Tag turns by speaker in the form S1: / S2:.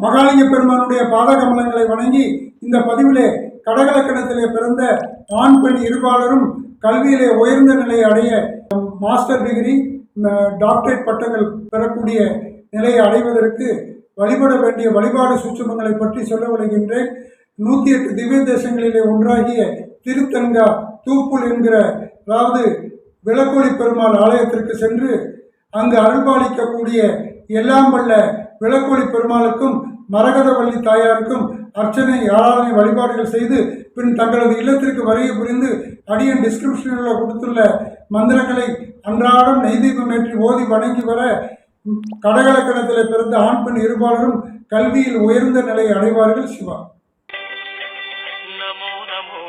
S1: மகாலிங்க பெருமானுடைய பாதகமலங்களை வணங்கி இந்த பதிவிலே கடகலக்கணத்திலே பிறந்த ஆண் பெண் இருபாலரும் கல்வியிலே உயர்ந்த நிலையை அடைய மாஸ்டர் டிகிரி டாக்டரேட் பட்டங்கள் பெறக்கூடிய நிலையை அடைவதற்கு வழிபட வேண்டிய வழிபாடு சூட்சுமங்களை பற்றி சொல்ல விளைகின்றேன் நூற்றி எட்டு திவ்ய தேசங்களிலே ஒன்றாகிய திருத்தங்கா தூப்புல் என்கிற அதாவது விளக்கோலி பெருமாள் ஆலயத்திற்கு சென்று அங்கு அருள்பாலிக்கக்கூடிய எல்லாம் வல்ல விளக்கோலி பெருமாளுக்கும் மரகதவள்ளி தாயாருக்கும் அர்ச்சனை ஆராதனை வழிபாடுகள் செய்து பின் தங்களது இல்லத்திற்கு வருகை புரிந்து அடியன் டிஸ்கிரிப்ஷனில் கொடுத்துள்ள மந்திரங்களை அன்றாடம் நெய்தீபம் ஏற்றி ஓதி வணங்கி வர கடகலக்கணத்தில் பிறந்த ஆண் பெண் இருபாலரும் கல்வியில் உயர்ந்த நிலையை அடைவார்கள் சிவா. நமோ நமோ